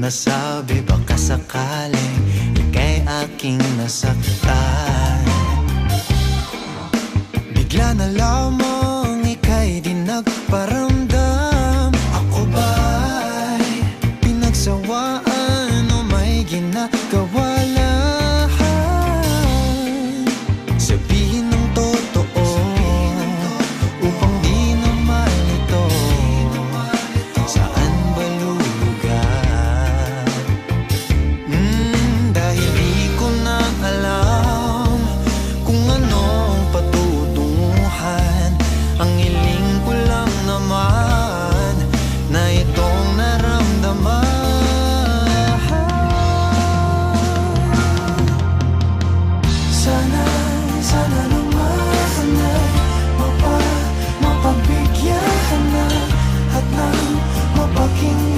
nasabi baka sakaling Ika'y aking nasaktan? Bigla na lamang ng mapakinggan.